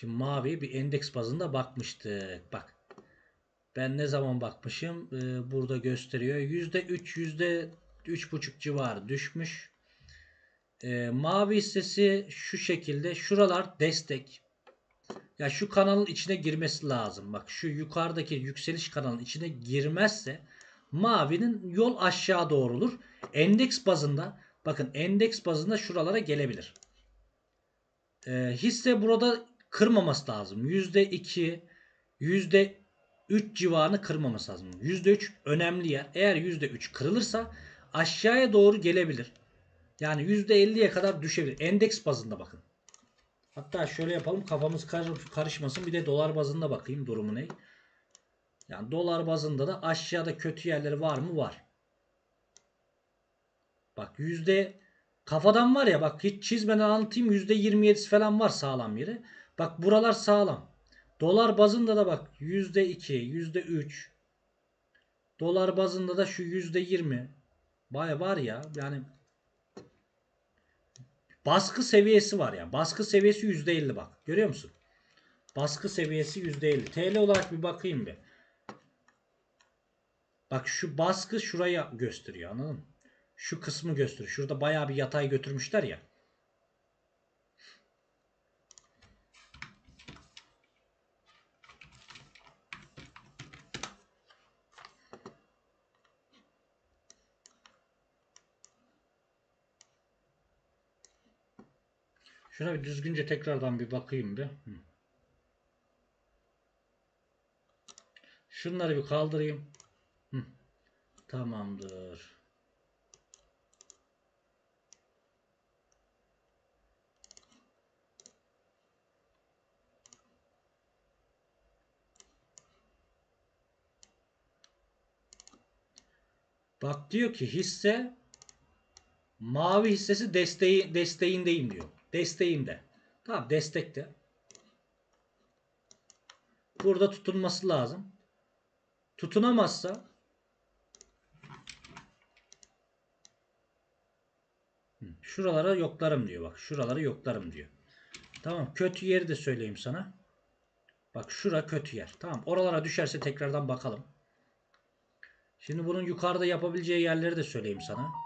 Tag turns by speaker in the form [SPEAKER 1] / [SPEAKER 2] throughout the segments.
[SPEAKER 1] Şimdi mavi bir endeks bazında bakmıştık. Bak. Ben ne zaman bakmışım? Ee, burada gösteriyor. %3, %3,5 civarı düşmüş. Ee, mavi hissesi şu şekilde. Şuralar destek. Ya şu kanalın içine girmesi lazım. Bak şu yukarıdaki yükseliş kanalının içine girmezse mavinin yol aşağı doğru olur. Endeks bazında bakın endeks bazında şuralara gelebilir. Ee, hisse burada kırmaması lazım. %2, %3 civarını kırmaması lazım. %3 önemli yer. Eğer %3 kırılırsa aşağıya doğru gelebilir. Yani %50'ye kadar düşebilir. Endeks bazında bakın. Hatta şöyle yapalım kafamız kar- karışmasın. Bir de dolar bazında bakayım durumu ne. Yani dolar bazında da aşağıda kötü yerleri var mı? Var. Bak yüzde kafadan var ya bak hiç çizmeden anlatayım yüzde 27'si falan var sağlam yeri. Bak buralar sağlam. Dolar bazında da bak yüzde 2, yüzde 3. Dolar bazında da şu yüzde 20. Baya var ya yani baskı seviyesi var ya. Baskı seviyesi yüzde 50 bak. Görüyor musun? Baskı seviyesi yüzde 50. TL olarak bir bakayım bir. Bak şu baskı şuraya gösteriyor anladın mı? Şu kısmı gösteriyor. Şurada bayağı bir yatay götürmüşler ya. Şuna bir düzgünce tekrardan bir bakayım bir. Şunları bir kaldırayım. Tamamdır. Bak diyor ki hisse mavi hissesi desteği desteğindeyim diyor. Desteğimde. Tamam destekte. Burada tutunması lazım. Tutunamazsa şuralara yoklarım diyor bak. Şuraları yoklarım diyor. Tamam. Kötü yeri de söyleyeyim sana. Bak şura kötü yer. Tamam. Oralara düşerse tekrardan bakalım. Şimdi bunun yukarıda yapabileceği yerleri de söyleyeyim sana.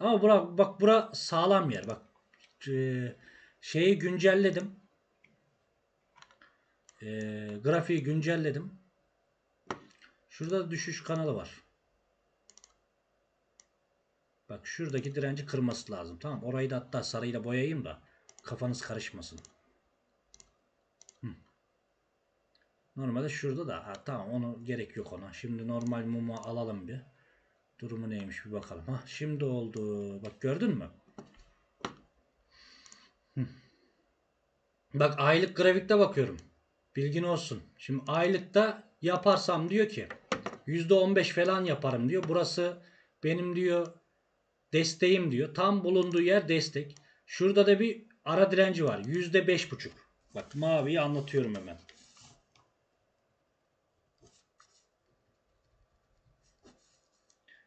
[SPEAKER 1] Ama bura, bak bura sağlam yer. Bak e, şeyi güncelledim. E, grafiği güncelledim. Şurada da düşüş kanalı var. Bak şuradaki direnci kırması lazım. Tamam. Orayı da hatta sarıyla boyayayım da kafanız karışmasın. Normalde şurada da ha, tamam onu gerek yok ona. Şimdi normal mumu alalım bir. Durumu neymiş bir bakalım. Ha şimdi oldu. Bak gördün mü? Bak aylık grafikte bakıyorum. Bilgin olsun. Şimdi aylıkta yaparsam diyor ki %15 falan yaparım diyor. Burası benim diyor desteğim diyor. Tam bulunduğu yer destek. Şurada da bir ara direnci var. %5,5. Bak maviyi anlatıyorum hemen.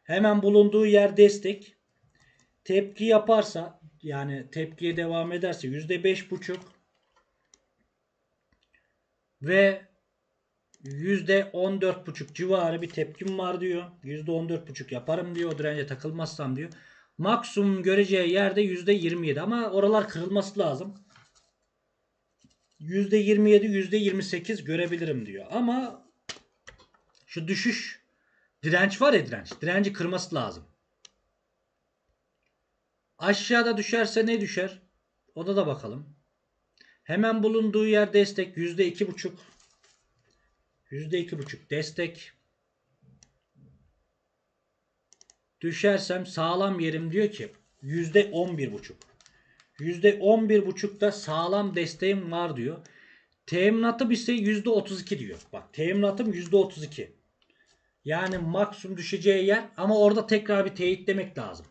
[SPEAKER 1] Hemen bulunduğu yer destek. Tepki yaparsa yani tepkiye devam ederse %5,5 ve %14,5 civarı bir tepkim var diyor. %14,5 yaparım diyor. O dirence takılmazsam diyor. Maksimum göreceği yerde %27 ama oralar kırılması lazım. %27, %28 görebilirim diyor. Ama şu düşüş direnç var ya direnç. Direnci kırması lazım. Aşağıda düşerse ne düşer? Ona da bakalım. Hemen bulunduğu yer destek %2,5 %2,5 destek. Düşersem sağlam yerim diyor ki %11,5. %11,5'da sağlam desteğim var diyor. Teminatım ise %32 diyor. Bak teminatım %32. Yani maksimum düşeceği yer ama orada tekrar bir teyit demek lazım.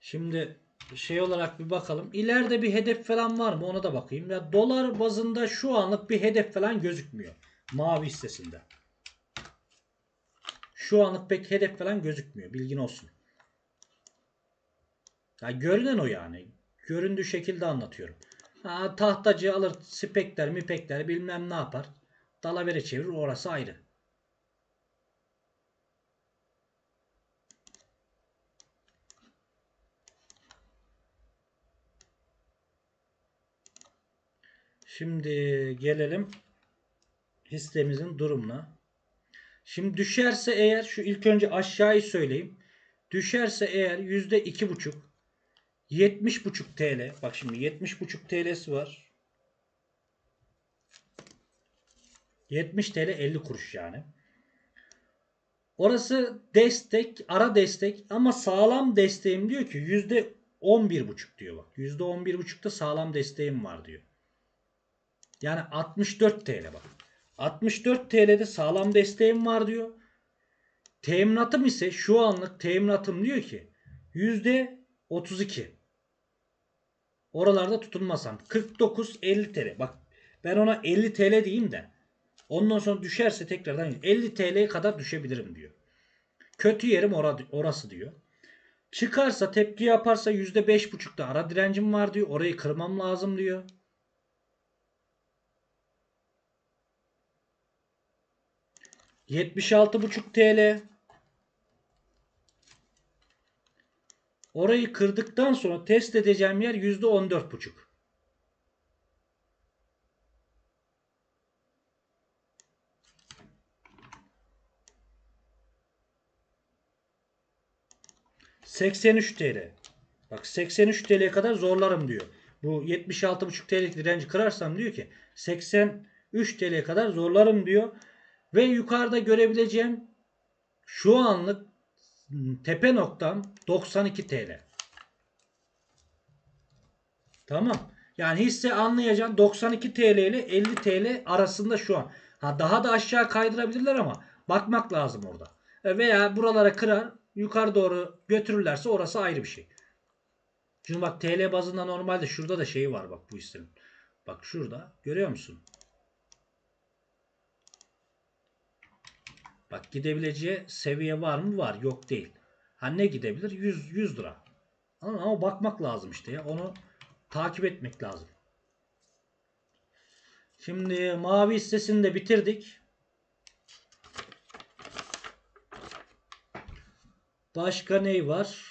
[SPEAKER 1] Şimdi şey olarak bir bakalım. İleride bir hedef falan var mı? Ona da bakayım. Ya dolar bazında şu anlık bir hedef falan gözükmüyor. Mavi hissesinde. Şu anlık pek hedef falan gözükmüyor. Bilgin olsun. Ya görünen o yani. Göründüğü şekilde anlatıyorum. Ha, tahtacı alır spekler mipekler bilmem ne yapar. Dalavere çevirir orası ayrı. Şimdi gelelim hissemizin durumuna. Şimdi düşerse eğer şu ilk önce aşağıyı söyleyeyim. Düşerse eğer yüzde iki buçuk 70,5 TL. Bak şimdi 70,5 TL'si var. 70 TL 50 kuruş yani. Orası destek, ara destek ama sağlam desteğim diyor ki yüzde 11,5 diyor bak. Yüzde 11,5'ta sağlam desteğim var diyor. Yani 64 TL bak. 64 TL'de sağlam desteğim var diyor. Teminatım ise şu anlık teminatım diyor ki yüzde 32. Oralarda tutunmasam 49 50 TL. Bak ben ona 50 TL diyeyim de ondan sonra düşerse tekrardan 50 TL'ye kadar düşebilirim diyor. Kötü yerim ora- orası diyor. Çıkarsa tepki yaparsa %5.5'da ara direncim var diyor. Orayı kırmam lazım diyor. %76.5 TL. Orayı kırdıktan sonra test edeceğim yer %14.5. ...83 TL. Bak 83 TL'ye kadar zorlarım diyor. Bu 76,5 TL'lik direnci kırarsam diyor ki 83 TL'ye kadar zorlarım diyor. Ve yukarıda görebileceğim şu anlık tepe noktam 92 TL. Tamam. Yani hisse anlayacaksın 92 TL ile 50 TL arasında şu an. Ha daha da aşağı kaydırabilirler ama bakmak lazım orada. E, Veya buralara kırar yukarı doğru götürürlerse orası ayrı bir şey. Şimdi bak TL bazında normalde şurada da şey var bak bu hissenin. Bak şurada görüyor musun? Bak gidebileceği seviye var mı? Var. Yok değil. Ha ne gidebilir? 100, 100 lira. Ama, ama bakmak lazım işte ya. Onu takip etmek lazım. Şimdi mavi hissesini de bitirdik. Başka ney var?